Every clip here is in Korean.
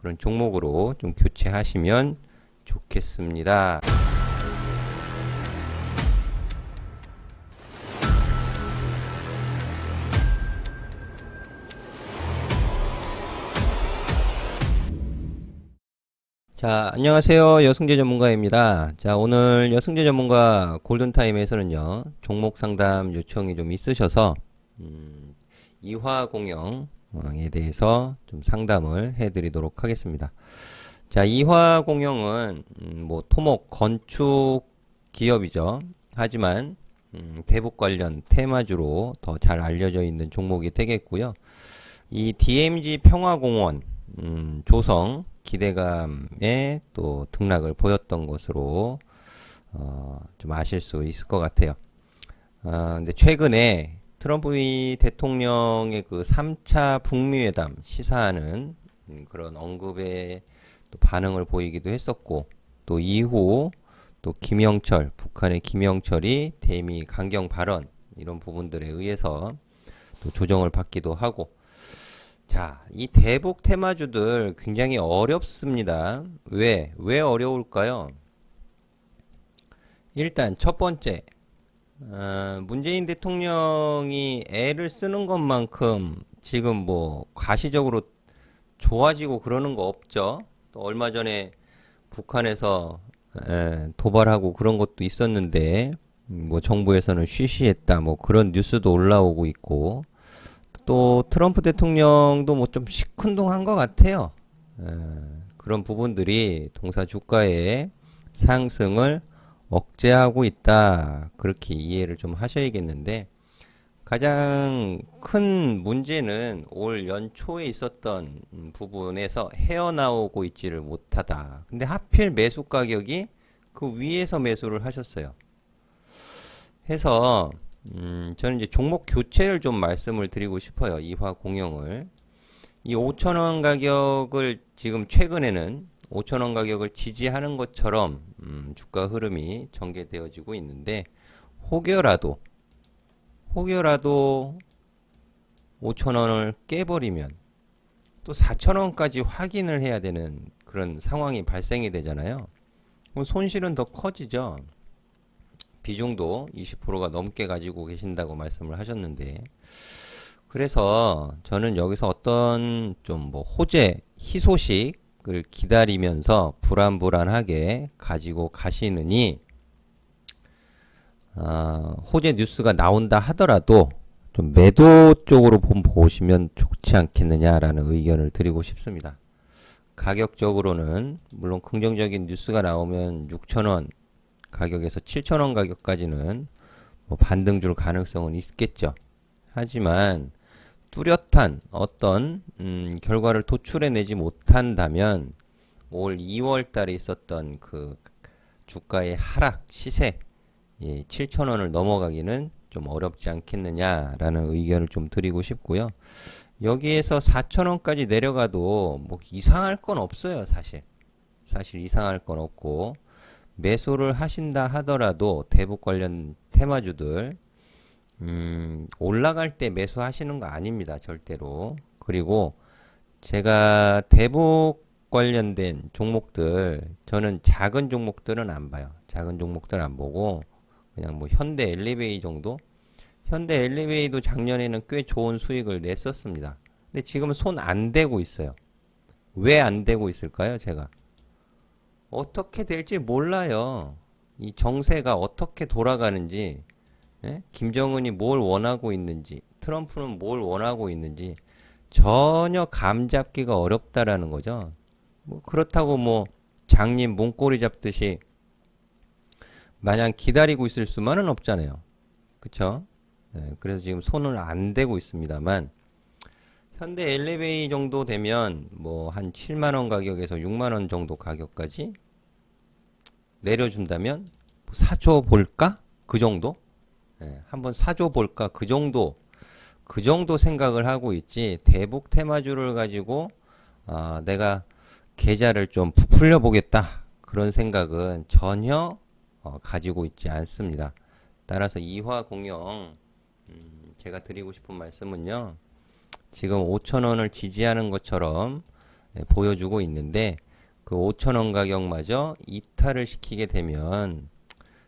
그런 종목으로 좀 교체하시면 좋겠습니다. 자, 안녕하세요. 여승재 전문가입니다. 자, 오늘 여승재 전문가 골든타임에서는요, 종목 상담 요청이 좀 있으셔서, 음, 이화공영 에 대해서 좀 상담을 해드리도록 하겠습니다. 자, 이화공영은, 음, 뭐, 토목, 건축 기업이죠. 하지만, 음, 대북 관련 테마주로 더 잘 알려져 있는 종목이 되겠고요. 이 DMG 평화공원, 음, 조성, 기대감에 또 등락을 보였던 것으로 어, 좀 아실 수 있을 것 같아요. 아, 근데 최근에 트럼프 대통령의 그 3차 북미회담 시사하는 음, 그런 언급에 또 반응을 보이기도 했었고 또 이후 또 김영철 북한의 김영철이 대미 강경 발언 이런 부분들에 의해서 또 조정을 받기도 하고 자, 이 대북 테마주들 굉장히 어렵습니다. 왜? 왜 어려울까요? 일단 첫 번째, 어, 문재인 대통령이 애를 쓰는 것만큼 지금 뭐 가시적으로 좋아지고 그러는 거 없죠. 또 얼마 전에 북한에서 에, 도발하고 그런 것도 있었는데 음, 뭐 정부에서는 쉬쉬했다 뭐 그런 뉴스도 올라오고 있고 또 트럼프 대통령도 뭐 좀 시큰둥한 것 같아요. 에, 그런 부분들이 동사 주가의 상승을 억제하고 있다. 그렇게 이해를 좀 하셔야겠는데 가장 큰 문제는 올 연초에 있었던 부분에서 헤어나오고 있지를 못하다. 근데 하필 매수 가격이 그 위에서 매수를 하셨어요. 해서 음, 저는 이제 종목 교체를 좀 말씀을 드리고 싶어요. 이화 공영을. 이 5천원 가격을 지금 최근에는 5천원 가격을 지지하는 것처럼 음, 주가 흐름이 전개되어지고 있는데 혹여라도 혹여라도 5천원을 깨버리면 또 4천원까지 확인을 해야 되는 그런 상황이 발생이 되잖아요. 그럼 손실은 더 커지죠. 비중도 20%가 넘게 가지고 계신다고 말씀을 하셨는데 그래서 저는 여기서 어떤 좀 뭐 호재, 희소식 을 기다리면서 불안불안하게 가지고 가시느니 어, 호재 뉴스가 나온다 하더라도 좀 매도 쪽으로 좀 보시면 좋지 않겠느냐라는 의견을 드리고 싶습니다. 가격적으로는 물론 긍정적인 뉴스가 나오면 6천원 가격에서 7천원 가격까지는 뭐 반등 줄 가능성은 있겠죠. 하지만 뚜렷한 어떤 음, 결과를 도출해내지 못한다면 올 2월 달에 있었던 그 주가의 하락 시세 예, 7천원을 넘어가기는 좀 어렵지 않겠느냐라는 의견을 좀 드리고 싶고요. 여기에서 4천원까지 내려가도 뭐 이상할 건 없어요 사실 사실 이상할 건 없고 매수를 하신다 하더라도 대북 관련 테마주들 음, 올라갈 때 매수하시는 거 아닙니다. 절대로. 그리고 제가 대북 관련된 종목들 저는 작은 종목들은 안 봐요. 작은 종목들 안 보고 그냥 뭐 현대 엘리베이 정도 현대 엘리베이도 작년에는 꽤 좋은 수익을 냈었습니다. 근데 지금은 손 안 대고 있어요. 왜 안 대고 있을까요? 제가 어떻게 될지 몰라요. 이 정세가 어떻게 돌아가는지, 예? 김정은이 뭘 원하고 있는지, 트럼프는 뭘 원하고 있는지 전혀 감 잡기가 어렵다라는 거죠. 뭐 그렇다고 뭐 장님 문고리 잡듯이 마냥 기다리고 있을 수만은 없잖아요. 그쵸? 네, 그래서 지금 손을 안 대고 있습니다만 현대 엘리베이 정도 되면 뭐 한 7만원 가격에서 6만원 정도 가격까지 내려준다면 사줘 볼까? 그 정도? 네, 한번 사줘 볼까? 그 정도 그 정도 생각을 하고 있지 대북 테마주를 가지고 어, 내가 계좌를 좀 부풀려 보겠다 그런 생각은 전혀 어, 가지고 있지 않습니다. 따라서 이화 공영 음, 제가 드리고 싶은 말씀은요. 지금 5천원을 지지하는 것처럼 네, 보여주고 있는데 그 5천원 가격마저 이탈을 시키게 되면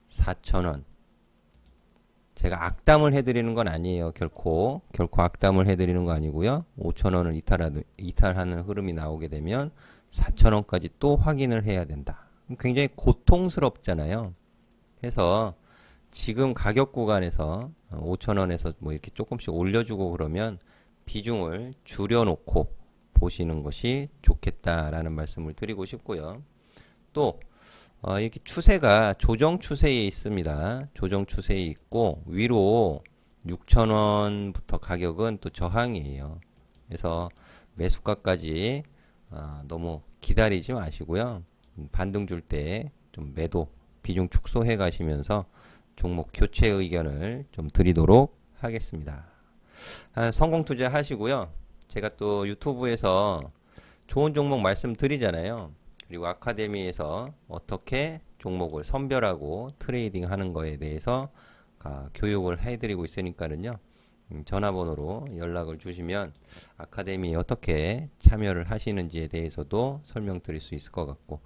4천원 제가 악담을 해드리는 건 아니에요. 결코 결코 악담을 해드리는 거 아니고요. 5천 원을 이탈하는, 이탈하는 흐름이 나오게 되면 4천 원까지 또 확인을 해야 된다. 굉장히 고통스럽잖아요. 해서 지금 가격 구간에서 5천 원에서 뭐 이렇게 조금씩 올려주고 그러면 비중을 줄여놓고 보시는 것이 좋겠다라는 말씀을 드리고 싶고요. 또 어, 이렇게 추세가 조정 추세에 있습니다. 조정 추세에 있고 위로 6,000원부터 가격은 또 저항이에요. 그래서 매수가까지 어, 너무 기다리지 마시고요. 음, 반등 줄 때 좀 매도 비중 축소해 가시면서 종목 교체 의견을 좀 드리도록 하겠습니다. 아, 성공 투자 하시고요. 제가 또 유튜브에서 좋은 종목 말씀드리잖아요. 그리고 아카데미에서 어떻게 종목을 선별하고 트레이딩 하는 거에 대해서 아, 교육을 해드리고 있으니까는요. 음, 전화번호로 연락을 주시면 아카데미에 어떻게 참여를 하시는지에 대해서도 설명드릴 수 있을 것 같고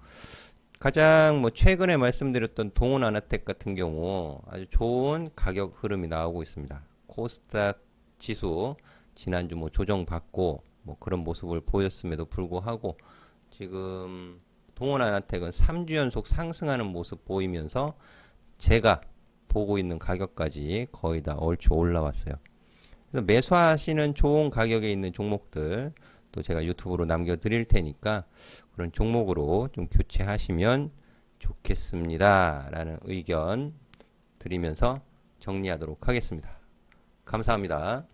가장 뭐 최근에 말씀드렸던 동원 아나텍 같은 경우 아주 좋은 가격 흐름이 나오고 있습니다. 코스닥 지수 지난주 뭐 조정받고 뭐 그런 모습을 보였음에도 불구하고 지금 동원 아나텍은 3주 연속 상승하는 모습 보이면서 제가 보고 있는 가격까지 거의 다 얼추 올라왔어요. 그래서 매수하시는 좋은 가격에 있는 종목들 또 제가 유튜브로 남겨드릴 테니까 그런 종목으로 좀 교체하시면 좋겠습니다. 라는 의견 드리면서 정리하도록 하겠습니다. 감사합니다.